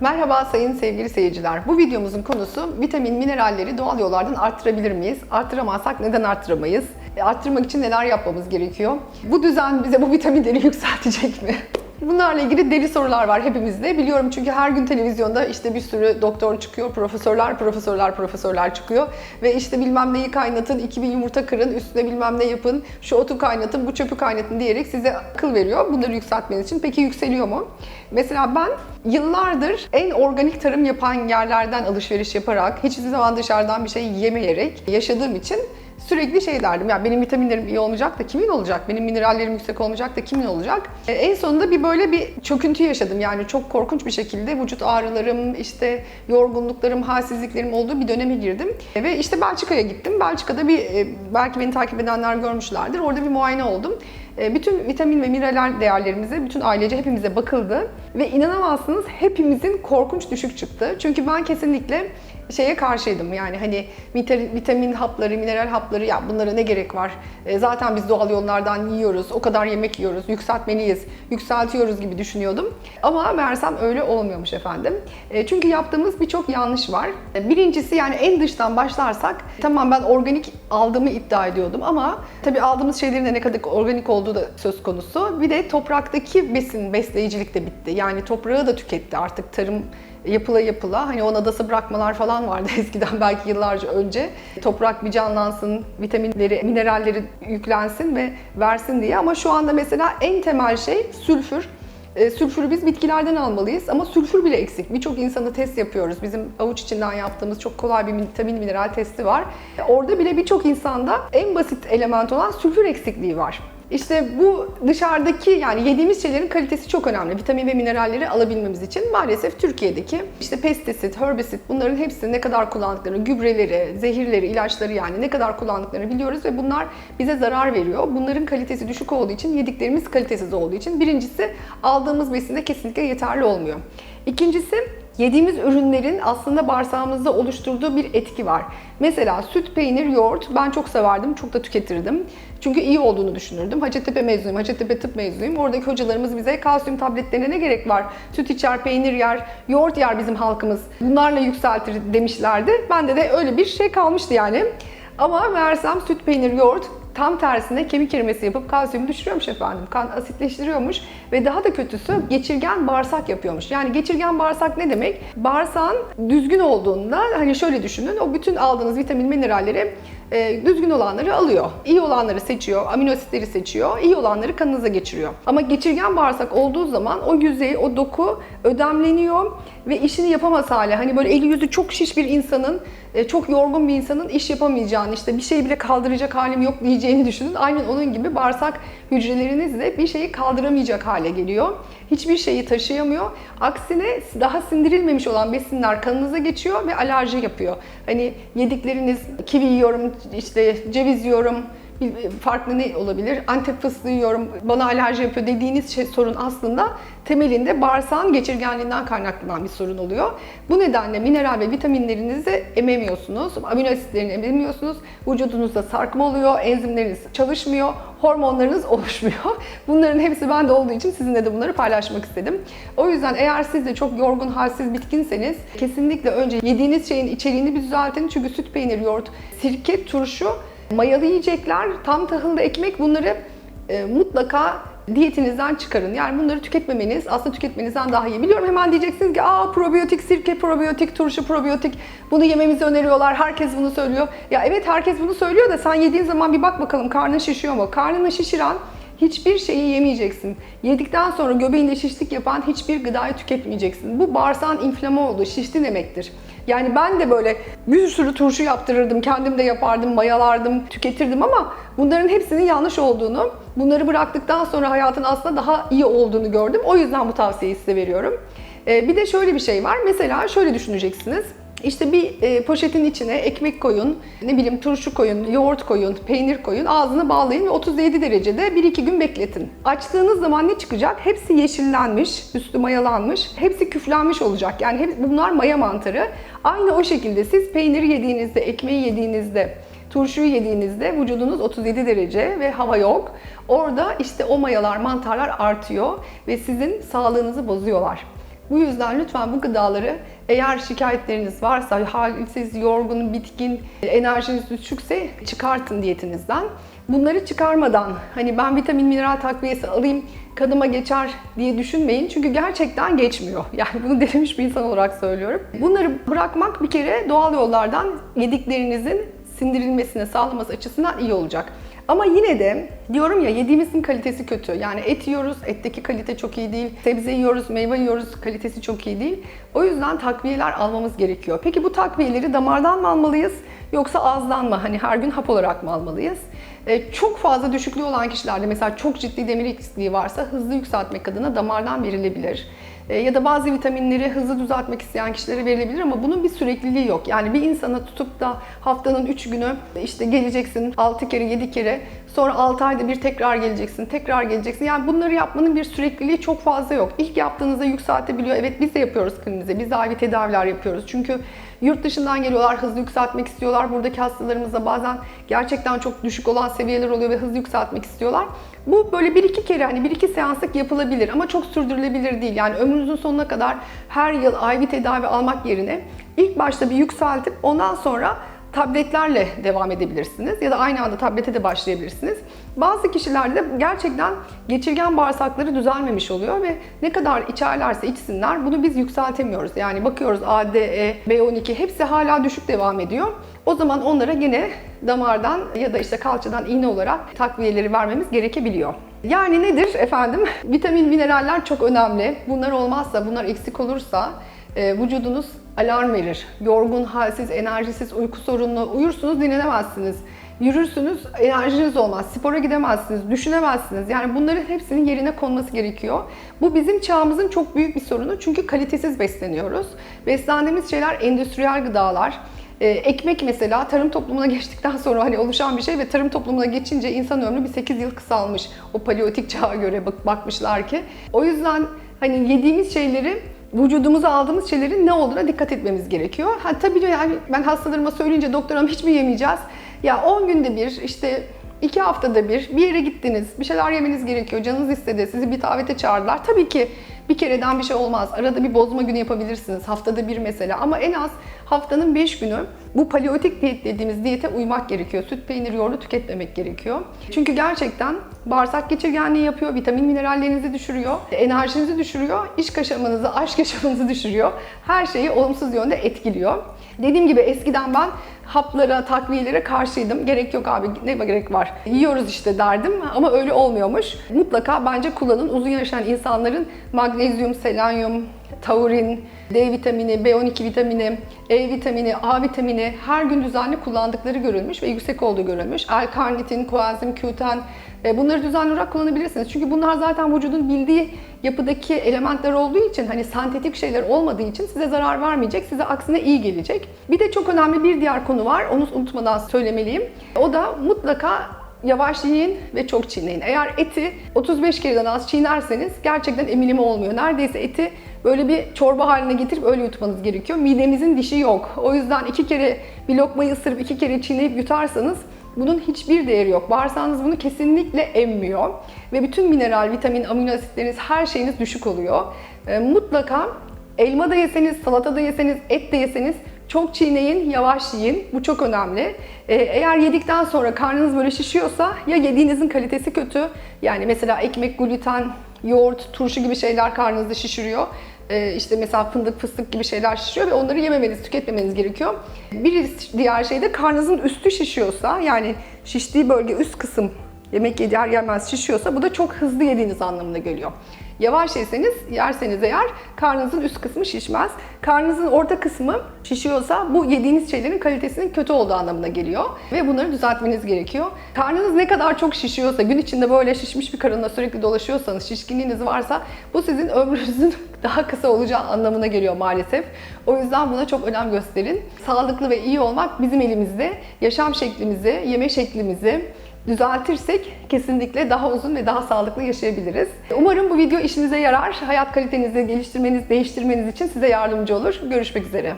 Merhaba sayın sevgili seyirciler. Bu videomuzun konusu vitamin, mineralleri doğal yollardan arttırabilir miyiz? Arttıramazsak neden arttıramayız? E, Arttırmak için neler yapmamız gerekiyor? Bu düzen bize bu vitaminleri yükseltecek mi? Bunlarla ilgili deli sorular var hepimizde. Biliyorum çünkü her gün televizyonda işte bir sürü doktor çıkıyor, profesörler, profesörler, profesörler çıkıyor. Ve işte bilmem neyi kaynatın, 2000 yumurta kırın, üstüne bilmem ne yapın, şu otu kaynatın, bu çöpü kaynatın diyerek size akıl veriyor bunları yükseltmeniz için. Peki yükseliyor mu? Mesela ben yıllardır en organik tarım yapan yerlerden alışveriş yaparak, hiçbir zaman dışarıdan bir şey yemeyerek yaşadığım için sürekli şey derdim. Ya benim vitaminlerim iyi olmayacak da kimin olacak? Benim minerallerim yüksek olmayacak da kimin olacak? E, en sonunda bir böyle bir çöküntü yaşadım. Yani çok korkunç bir şekilde vücut ağrılarım, işte yorgunluklarım, halsizliklerim olduğu bir döneme girdim. E, ve işte Belçika'ya gittim. Belçika'da bir e, belki beni takip edenler görmüşlerdir. Orada bir muayene oldum. E, bütün vitamin ve mineral değerlerimize, bütün ailece hepimize bakıldı. Ve inanamazsınız hepimizin korkunç düşük çıktı. Çünkü ben kesinlikle şeye karşıydım. Yani hani vita- vitamin hapları, mineral hapları ya bunlara ne gerek var? E, zaten biz doğal yollardan yiyoruz. O kadar yemek yiyoruz. Yükseltmeliyiz. Yükseltiyoruz gibi düşünüyordum. Ama meğersem öyle olmuyormuş efendim. E, çünkü yaptığımız birçok yanlış var. Birincisi yani en dıştan başlarsak tamam ben organik aldığımı iddia ediyordum ama tabii aldığımız şeylerin de ne kadar organik olduğu da söz konusu. Bir de topraktaki besin, besleyicilik de bitti. Yani toprağı da tüketti artık tarım yapıla yapıla hani ona dası bırakmalar falan vardı eskiden belki yıllarca önce. Toprak bir canlansın, vitaminleri, mineralleri yüklensin ve versin diye ama şu anda mesela en temel şey sülfür. E, sülfürü biz bitkilerden almalıyız ama sülfür bile eksik. Birçok insanı test yapıyoruz. Bizim avuç içinden yaptığımız çok kolay bir vitamin mineral testi var. E, Orada bile birçok insanda en basit element olan sülfür eksikliği var. İşte bu dışarıdaki yani yediğimiz şeylerin kalitesi çok önemli. Vitamin ve mineralleri alabilmemiz için maalesef Türkiye'deki işte pestisit, herbisit bunların hepsini ne kadar kullandıklarını, gübreleri, zehirleri, ilaçları yani ne kadar kullandıklarını biliyoruz ve bunlar bize zarar veriyor. Bunların kalitesi düşük olduğu için, yediklerimiz kalitesiz olduğu için birincisi aldığımız besin de kesinlikle yeterli olmuyor. İkincisi yediğimiz ürünlerin aslında bağırsağımızda oluşturduğu bir etki var. Mesela süt, peynir, yoğurt ben çok severdim, çok da tüketirdim. Çünkü iyi olduğunu düşünürdüm. Hacettepe mezunuyum, Hacettepe tıp mezunuyum. Oradaki hocalarımız bize kalsiyum tabletlerine ne gerek var? Süt içer, peynir yer, yoğurt yer bizim halkımız. Bunlarla yükseltir demişlerdi. Bende de öyle bir şey kalmıştı yani. Ama meğersem süt, peynir, yoğurt tam tersine kemik erimesi yapıp kalsiyumu düşürüyormuş efendim. Kan asitleştiriyormuş ve daha da kötüsü geçirgen bağırsak yapıyormuş. Yani geçirgen bağırsak ne demek? Bağırsağın düzgün olduğunda hani şöyle düşünün o bütün aldığınız vitamin mineralleri e, düzgün olanları alıyor. İyi olanları seçiyor, amino asitleri seçiyor, iyi olanları kanınıza geçiriyor. Ama geçirgen bağırsak olduğu zaman o yüzey, o doku ödemleniyor ve işini yapamaz hale. Hani böyle eli yüzü çok şiş bir insanın, çok yorgun bir insanın iş yapamayacağını, işte bir şeyi bile kaldıracak halim yok diyeceğini düşünün. Aynen onun gibi bağırsak hücreleriniz de bir şeyi kaldıramayacak hale geliyor. Hiçbir şeyi taşıyamıyor. Aksine daha sindirilmemiş olan besinler kanınıza geçiyor ve alerji yapıyor. Hani yedikleriniz kivi yiyorum, işte ceviz yiyorum, farklı ne olabilir? Antep fıstığı yiyorum, bana alerji yapıyor dediğiniz şey sorun aslında temelinde bağırsağın geçirgenliğinden kaynaklanan bir sorun oluyor. Bu nedenle mineral ve vitaminlerinizi ememiyorsunuz, amino asitlerini ememiyorsunuz, vücudunuzda sarkma oluyor, enzimleriniz çalışmıyor, hormonlarınız oluşmuyor. Bunların hepsi bende olduğu için sizinle de bunları paylaşmak istedim. O yüzden eğer siz de çok yorgun, halsiz, bitkinseniz kesinlikle önce yediğiniz şeyin içeriğini bir düzeltin. Çünkü süt, peynir, yoğurt, sirke, turşu, mayalı yiyecekler, tam tahıllı ekmek bunları e, mutlaka diyetinizden çıkarın. Yani bunları tüketmemeniz aslında tüketmenizden daha iyi. Biliyorum hemen diyeceksiniz ki aa probiyotik, sirke probiyotik, turşu probiyotik bunu yememizi öneriyorlar. Herkes bunu söylüyor. Ya evet herkes bunu söylüyor da sen yediğin zaman bir bak bakalım karnın şişiyor mu? Karnını şişiren hiçbir şeyi yemeyeceksin. Yedikten sonra göbeğinde şişlik yapan hiçbir gıdayı tüketmeyeceksin. Bu bağırsağın inflame oldu, şişti demektir. Yani ben de böyle bir sürü turşu yaptırırdım, kendim de yapardım, mayalardım, tüketirdim ama bunların hepsinin yanlış olduğunu, bunları bıraktıktan sonra hayatın aslında daha iyi olduğunu gördüm. O yüzden bu tavsiyeyi size veriyorum. Ee, bir de şöyle bir şey var. Mesela şöyle düşüneceksiniz. İşte bir e, poşetin içine ekmek koyun, ne bileyim turşu koyun, yoğurt koyun, peynir koyun, ağzını bağlayın ve 37 derecede 1-2 gün bekletin. Açtığınız zaman ne çıkacak? Hepsi yeşillenmiş, üstü mayalanmış, hepsi küflenmiş olacak. Yani hep, bunlar maya mantarı. Aynı o şekilde siz peynir yediğinizde, ekmeği yediğinizde, turşuyu yediğinizde vücudunuz 37 derece ve hava yok. Orada işte o mayalar, mantarlar artıyor ve sizin sağlığınızı bozuyorlar. Bu yüzden lütfen bu gıdaları eğer şikayetleriniz varsa, halsiz, yorgun, bitkin, enerjiniz düşükse çıkartın diyetinizden. Bunları çıkarmadan hani ben vitamin mineral takviyesi alayım kanıma geçer diye düşünmeyin. Çünkü gerçekten geçmiyor. Yani bunu denemiş bir insan olarak söylüyorum. Bunları bırakmak bir kere doğal yollardan yediklerinizin sindirilmesini sağlaması açısından iyi olacak. Ama yine de diyorum ya yediğimizin kalitesi kötü. Yani et yiyoruz, etteki kalite çok iyi değil. Sebze yiyoruz, meyve yiyoruz, kalitesi çok iyi değil. O yüzden takviyeler almamız gerekiyor. Peki bu takviyeleri damardan mı almalıyız yoksa ağızdan mı? Hani her gün hap olarak mı almalıyız? Ee, çok fazla düşüklüğü olan kişilerde mesela çok ciddi demir eksikliği varsa hızlı yükseltmek adına damardan verilebilir. Ee, ya da bazı vitaminleri hızlı düzeltmek isteyen kişilere verilebilir ama bunun bir sürekliliği yok. Yani bir insana tutup da haftanın 3 günü işte geleceksin 6 kere 7 kere sonra 6 ayda bir tekrar geleceksin tekrar geleceksin. Yani bunları yapmanın bir sürekliliği çok fazla yok. İlk yaptığınızda yükseltebiliyor. Evet biz de yapıyoruz kliniğimizde. Biz de tedaviler yapıyoruz. Çünkü yurt dışından geliyorlar hızlı yükseltmek istiyorlar. Buradaki hastalarımızda bazen gerçekten çok düşük olan seviyeler oluyor ve hızlı yükseltmek istiyorlar. Bu böyle bir iki kere hani bir iki seanslık yapılabilir ama çok sürdürülebilir değil. Yani ömrünüzün sonuna kadar her yıl IV tedavi almak yerine ilk başta bir yükseltip ondan sonra tabletlerle devam edebilirsiniz ya da aynı anda tablete de başlayabilirsiniz. Bazı kişilerde de gerçekten geçirgen bağırsakları düzelmemiş oluyor ve ne kadar içerlerse içsinler bunu biz yükseltemiyoruz. Yani bakıyoruz A, D, E, B12 hepsi hala düşük devam ediyor. O zaman onlara yine damardan ya da işte kalçadan iğne olarak takviyeleri vermemiz gerekebiliyor. Yani nedir efendim? Vitamin, mineraller çok önemli. Bunlar olmazsa, bunlar eksik olursa vücudunuz alarm verir. Yorgun, halsiz, enerjisiz, uyku sorunlu, uyursunuz dinlenemezsiniz. Yürürsünüz, enerjiniz olmaz. Spora gidemezsiniz, düşünemezsiniz. Yani bunların hepsinin yerine konması gerekiyor. Bu bizim çağımızın çok büyük bir sorunu. Çünkü kalitesiz besleniyoruz. Beslendiğimiz şeyler endüstriyel gıdalar. Ee, ekmek mesela tarım toplumuna geçtikten sonra hani oluşan bir şey ve tarım toplumuna geçince insan ömrü bir 8 yıl kısalmış. O paleolitik çağa göre bak bakmışlar ki. O yüzden hani yediğimiz şeyleri vücudumuza aldığımız şeylerin ne olduğuna dikkat etmemiz gerekiyor. Ha tabii yani ben hastalarıma söyleyince doktoram hiç mi yemeyeceğiz? Ya 10 günde bir işte iki haftada bir bir yere gittiniz, bir şeyler yemeniz gerekiyor, canınız istedi, sizi bir davete çağırdılar. Tabii ki bir kereden bir şey olmaz. Arada bir bozma günü yapabilirsiniz. Haftada bir mesela. Ama en az haftanın 5 günü bu paleolitik diyet dediğimiz diyete uymak gerekiyor. Süt, peynir, yoğurdu tüketmemek gerekiyor. Çünkü gerçekten bağırsak geçirgenliği yapıyor, vitamin minerallerinizi düşürüyor, enerjinizi düşürüyor, iş yaşamınızı, aşk yaşamınızı düşürüyor. Her şeyi olumsuz yönde etkiliyor. Dediğim gibi eskiden ben haplara, takviyelere karşıydım. Gerek yok abi, ne gerek var? Yiyoruz işte derdim ama öyle olmuyormuş. Mutlaka bence kullanın. Uzun yaşayan insanların magnezyum, selenyum, taurin, D vitamini, B12 vitamini, E vitamini, A vitamini her gün düzenli kullandıkları görülmüş ve yüksek olduğu görülmüş. L-karnitin, koenzim Q10 e, bunları düzenli olarak kullanabilirsiniz. Çünkü bunlar zaten vücudun bildiği yapıdaki elementler olduğu için hani sentetik şeyler olmadığı için size zarar vermeyecek, size aksine iyi gelecek. Bir de çok önemli bir diğer konu var. Onu unutmadan söylemeliyim. O da mutlaka yavaş yiyin ve çok çiğneyin. Eğer eti 35 kereden az çiğnerseniz gerçekten eminim olmuyor. Neredeyse eti böyle bir çorba haline getirip öyle yutmanız gerekiyor. Midemizin dişi yok. O yüzden iki kere bir lokmayı ısırıp iki kere çiğneyip yutarsanız bunun hiçbir değeri yok. Bağırsağınız bunu kesinlikle emmiyor. Ve bütün mineral, vitamin, amino asitleriniz, her şeyiniz düşük oluyor. E, mutlaka elma da yeseniz, salata da yeseniz, et de yeseniz çok çiğneyin, yavaş yiyin. Bu çok önemli. Ee, eğer yedikten sonra karnınız böyle şişiyorsa ya yediğinizin kalitesi kötü. Yani mesela ekmek, gluten, yoğurt, turşu gibi şeyler karnınızı şişiriyor. Ee, işte mesela fındık, fıstık gibi şeyler şişiyor ve onları yememeniz, tüketmemeniz gerekiyor. Bir diğer şey de karnınızın üstü şişiyorsa yani şiştiği bölge üst kısım yemek yer yemez şişiyorsa bu da çok hızlı yediğiniz anlamına geliyor. Yavaş yeseniz, yerseniz eğer karnınızın üst kısmı şişmez. Karnınızın orta kısmı şişiyorsa bu yediğiniz şeylerin kalitesinin kötü olduğu anlamına geliyor. Ve bunları düzeltmeniz gerekiyor. Karnınız ne kadar çok şişiyorsa, gün içinde böyle şişmiş bir karınla sürekli dolaşıyorsanız, şişkinliğiniz varsa bu sizin ömrünüzün daha kısa olacağı anlamına geliyor maalesef. O yüzden buna çok önem gösterin. Sağlıklı ve iyi olmak bizim elimizde. Yaşam şeklimizi, yeme şeklimizi, düzeltirsek kesinlikle daha uzun ve daha sağlıklı yaşayabiliriz. Umarım bu video işinize yarar. Hayat kalitenizi geliştirmeniz, değiştirmeniz için size yardımcı olur. Görüşmek üzere.